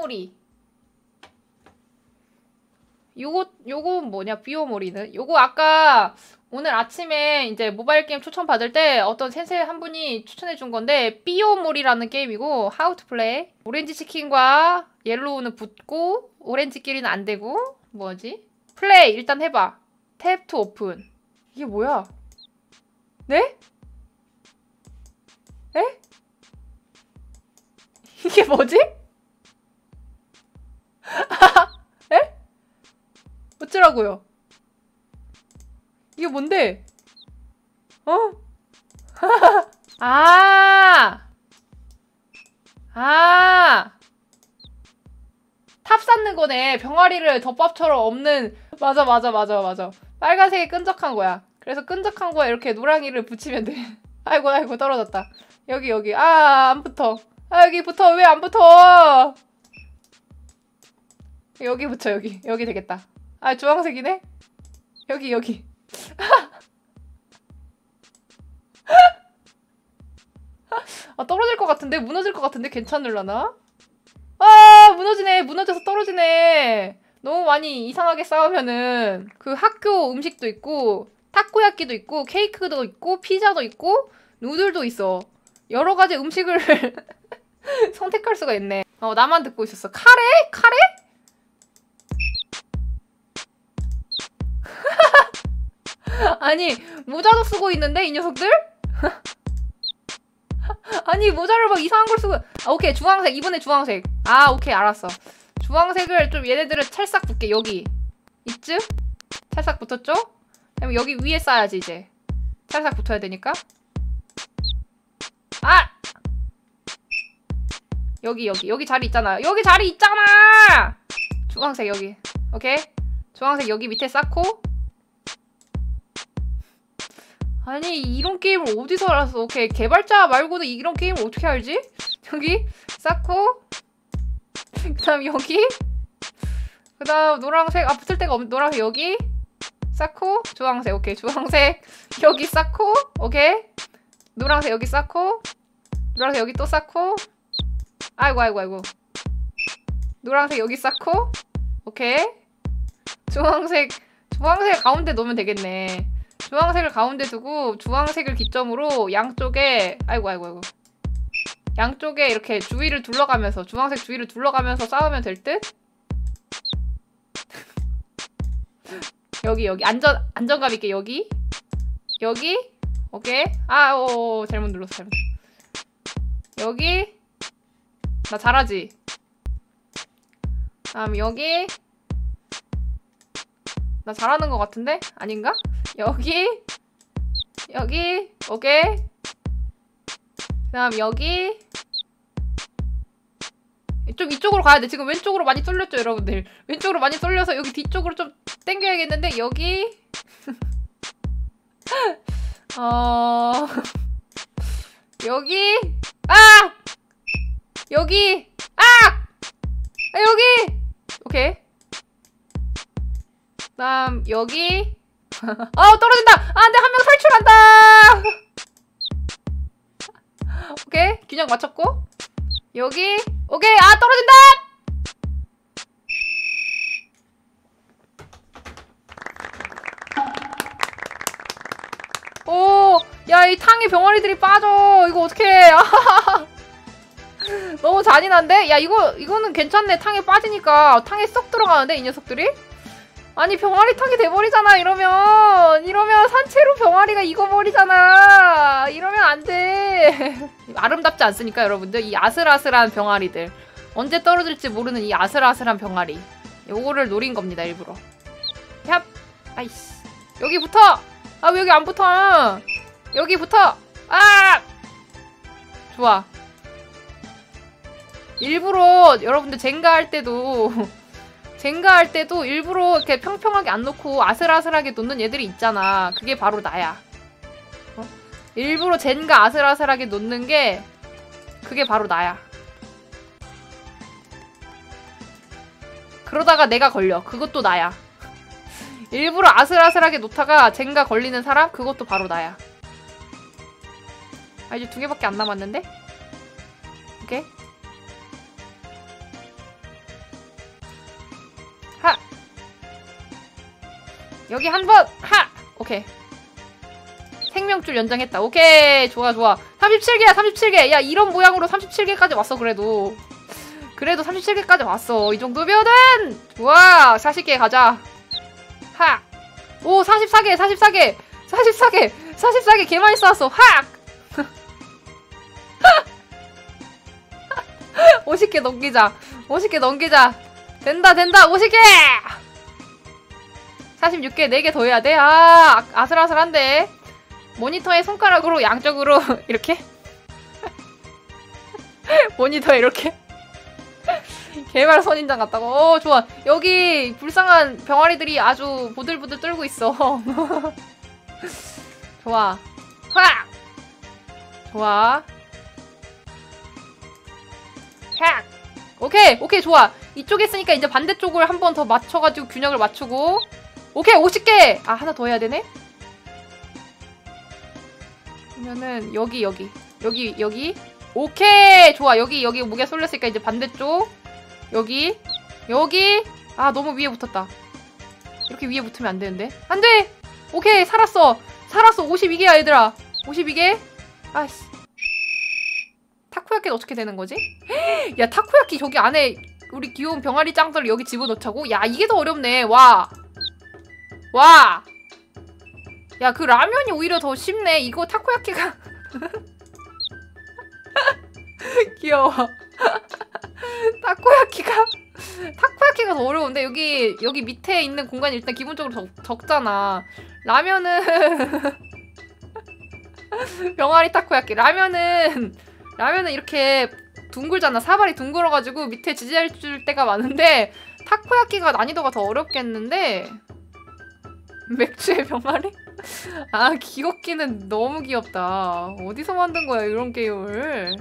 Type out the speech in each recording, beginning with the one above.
비오모리. 요거 요거 뭐냐 비오모리는 요거 아까 오늘 아침에 이제 모바일 게임 추천 받을 때 어떤 센세 한 분이 추천해 준 건데 비오몰이라는 게임이고 하우 투 플레이 오렌지 치킨과 옐로우는 붙고 오렌지끼리는 안 되고 뭐지 플레이 일단 해봐 탭 투 오픈 이게 뭐야 네? 에? 이게 뭐지? 에? 어쩌라고요? 이게 뭔데? 어? 아! 아! 탑 쌓는 거네. 병아리를 덮밥처럼 없는. 맞아, 맞아, 맞아, 맞아. 빨간색이 끈적한 거야. 그래서 끈적한 거에 이렇게 노랑이를 붙이면 돼. 아이고, 아이고, 떨어졌다. 여기, 여기. 아, 안 붙어. 아, 여기 붙어. 왜 안 붙어? 여기 붙여, 여기. 여기 되겠다. 아, 주황색이네? 여기, 여기. 아 떨어질 것 같은데? 무너질 것 같은데? 괜찮을라나? 아 무너지네 무너져서 떨어지네 너무 많이 이상하게 싸우면은 그 학교 음식도 있고 타코야끼도 있고 케이크도 있고 피자도 있고 누들도 있어 여러 가지 음식을 선택할 수가 있네 어 나만 듣고 있었어 카레? 카레? 아니 모자도 쓰고 있는데 이 녀석들? 아니 모자를 막 이상한 걸 쓰고 아 오케이 주황색 이번에 주황색. 아 오케이 알았어. 주황색을 좀 얘네들을 찰싹 붙게 여기. 이쯤? 찰싹 붙었죠? 그럼 여기 위에 쌓아야지 이제. 찰싹 붙어야 되니까. 아! 여기 여기. 여기 자리 있잖아. 여기 자리 있잖아! 주황색 여기. 오케이? 주황색 여기 밑에 쌓고 아니 이런 게임을 어디서 알았어? 오케이 개발자 말고도 이런 게임을 어떻게 알지? 여기 쌓고 그 다음 여기 그 다음 노란색 아 붙을 데가 없 노란색 여기 쌓고 주황색 오케이 주황색 여기 쌓고 오케이 노란색 여기 쌓고 노란색 여기 또 쌓고 아이고 아이고 아이고. 노란색 여기 쌓고 오케이. 주황색 주황색 가운데 놓으면 되겠네 주황색을 가운데 두고 주황색을 기점으로 양쪽에 아이고 아이고 아이고. 양쪽에 이렇게 주위를 둘러가면서 주황색 주위를 둘러가면서 싸우면 될 듯? 여기 여기. 안전 안정감 있게 여기. 여기. 오케이. 아오 잘못 눌렀어 잘못. 여기. 나 잘하지? 다음 여기 나 잘하는 것 같은데? 아닌가? 여기? 여기? 오케이. 그 다음 여기? 좀 이쪽으로 가야 돼. 지금 왼쪽으로 많이 쏠렸죠 여러분들? 왼쪽으로 많이 쏠려서 여기 뒤쪽으로 좀 당겨야겠는데 여기? 어 여기? 아! 여기! 아! 아 여기! 오케이 다음 여기. 아 떨어진다. 아 안돼 한 명 탈출한다. 오케이. 균형 맞췄고. 여기. 오케이. 아 떨어진다. 오 야 이 탕에 병아리들이 빠져. 이거 어떡해. 너무 잔인한데? 야 이거 이거는 괜찮네. 탕에 빠지니까. 탕에 쏙 들어가는데 이 녀석들이? 아니 병아리 탕이 돼버리잖아 이러면. 이러면 산채로 병아리가 익어버리잖아. 이러면 안돼. 아름답지 않습니까 여러분들? 이 아슬아슬한 병아리들. 언제 떨어질지 모르는 이 아슬아슬한 병아리. 요거를 노린 겁니다 일부러. 얍! 아이씨. 여기 붙어! 아 왜 여기 안 붙어? 여기 붙어! 아! 좋아. 일부러 여러분들 젠가 할 때도 젠가 할 때도 일부러 이렇게 평평하게 안 놓고 아슬아슬하게 놓는 얘들이 있잖아. 그게 바로 나야. 어? 일부러 젠가 아슬아슬하게 놓는 게 그게 바로 나야. 그러다가 내가 걸려. 그것도 나야. 일부러 아슬아슬하게 놓다가 젠가 걸리는 사람? 그것도 바로 나야. 아 이제 두 개밖에 안 남았는데? 오케이? 여기 한번 하! 오케이. 생명줄 연장했다. 오케이. 좋아 좋아. 37개야 37개. 야 이런 모양으로 37개까지 왔어 그래도. 그래도 37개까지 왔어. 이 정도면은 좋아. 40개 가자. 하! 오 44개 44개. 44개 44개 개 많이 쌓았어. 하! 50개 넘기자. 50개 넘기자. 된다 된다. 50개 46개 4개 더 해야 돼? 아 아- 아슬아슬한데. 모니터에 손가락으로 양쪽으로 이렇게? 모니터에 이렇게? 개발 선인장 같다고. 어 좋아. 여기 불쌍한 병아리들이 아주 보들보들 떨고 있어. 좋아. 확 좋아. 확 오케이! 오케이 좋아. 이쪽에 있으니까 이제 반대쪽을 한 번 더 맞춰가지고 균형을 맞추고 오케이 50개. 아 하나 더 해야 되네? 그러면은 여기 여기. 여기 여기. 오케이! 좋아. 여기 여기 무게 쏠렸으니까 이제 반대쪽. 여기 여기. 아 너무 위에 붙었다. 이렇게 위에 붙으면 안 되는데. 안돼! 오케이 살았어. 살았어. 52개야 얘들아. 52개? 아씨. 타코야끼는 어떻게 되는 거지? 야 타코야끼 저기 안에 우리 귀여운 병아리 짱들 여기 집어넣자고? 야 이게 더 어렵네. 와 와! 야, 그 라면이 오히려 더 쉽네. 이거 타코야키가. 귀여워. 타코야키가. 타코야키가 더 어려운데? 여기, 여기 밑에 있는 공간이 일단 기본적으로 적, 적잖아. 라면은. 병아리 타코야키. 라면은. 라면은 이렇게 둥글잖아. 사발이 둥글어가지고 밑에 지지해줄 때가 많은데. 타코야키가 난이도가 더 어렵겠는데. 맥주의 병아리? 아 귀엽기는 너무 귀엽다. 어디서 만든 거야 이런 게임을?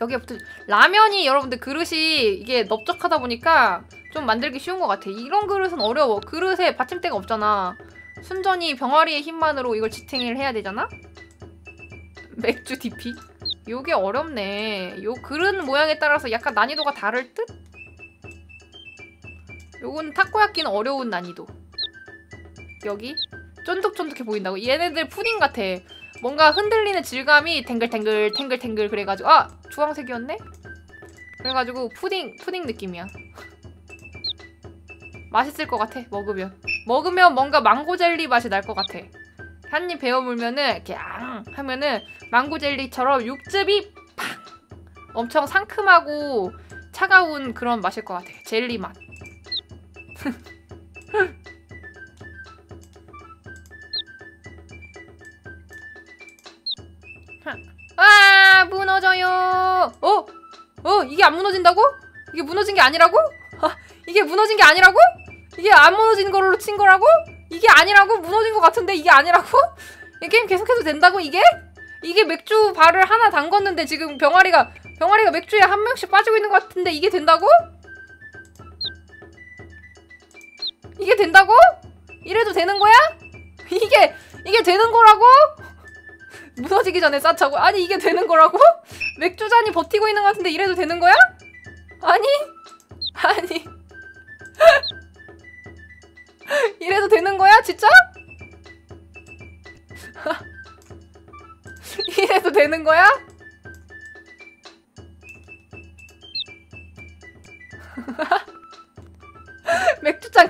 여기에 붙은 라면이 여러분들 그릇이 이게 넓적하다 보니까 좀 만들기 쉬운 것 같아. 이런 그릇은 어려워. 그릇에 받침대가 없잖아. 순전히 병아리의 힘만으로 이걸 지탱을 해야 되잖아? 맥주 DP 요게 어렵네. 요 그릇 모양에 따라서 약간 난이도가 다를 듯? 요건 타코야끼는 어려운 난이도. 여기? 쫀득쫀득해 보인다고? 얘네들 푸딩 같아. 뭔가 흔들리는 질감이 탱글탱글 탱글탱글 그래가지고 아! 주황색이었네? 그래가지고 푸딩 푸딩 느낌이야. 맛있을 것 같아 먹으면. 먹으면 뭔가 망고 젤리 맛이 날 것 같아. 한 입 베어 물면은 이렇게 앙 하면은 망고 젤리처럼 육즙이 팍! 엄청 상큼하고 차가운 그런 맛일 것 같아. 젤리 맛 아 무너져요 어? 어 이게 안 무너진다고? 이게 무너진 게 아니라고? 아, 이게 무너진 게 아니라고? 이게 안 무너진 걸로 친 거라고? 이게 아니라고? 무너진 것 같은데 이게 아니라고? 이 게임 계속해도 된다고 이게? 이게 맥주 발을 하나 담궜는데 지금 병아리가 병아리가 맥주에 한 명씩 빠지고 있는 것 같은데 이게 된다고? 이게 된다고? 이래도 되는 거야? 이게 이게 되는 거라고? 무너지기 전에 쌓자고 아니 이게 되는 거라고? 맥주잔이 버티고 있는 것 같은데 이래도 되는 거야? 아니 아니 이래도 되는 거야 진짜? 이래도 되는 거야?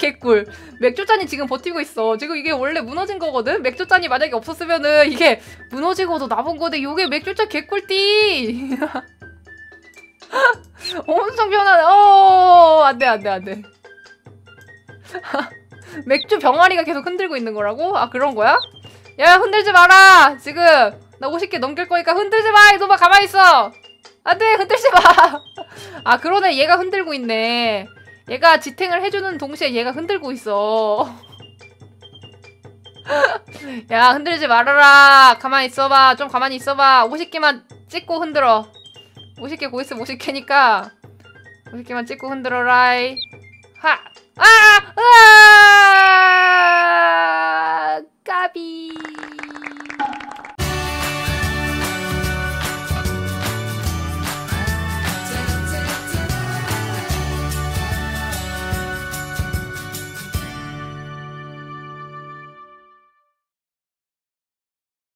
개꿀. 맥주잔이 지금 버티고 있어. 지금 이게 원래 무너진 거거든? 맥주잔이 만약에 없었으면은 이게 무너지고도 남은 건데 요게 맥주잔 개꿀띠. 엄청 편하네. 어, 안 돼, 안 돼, 안 돼. 맥주 병아리가 계속 흔들고 있는 거라고? 아, 그런 거야? 야, 흔들지 마라! 지금! 나 50개 넘길 거니까 흔들지 마! 이놈아, 가만히 있어! 안 돼! 흔들지 마! 아, 그러네. 얘가 흔들고 있네. 얘가 지탱을 해주는 동시에 얘가 흔들고 있어. 야 흔들지 말아라. 가만히 있어봐. 좀 가만히 있어봐. 50개만 찍고 흔들어. 50개 고 있으면 50개니까 50개만 찍고 흔들어라이. 하! 아! 아!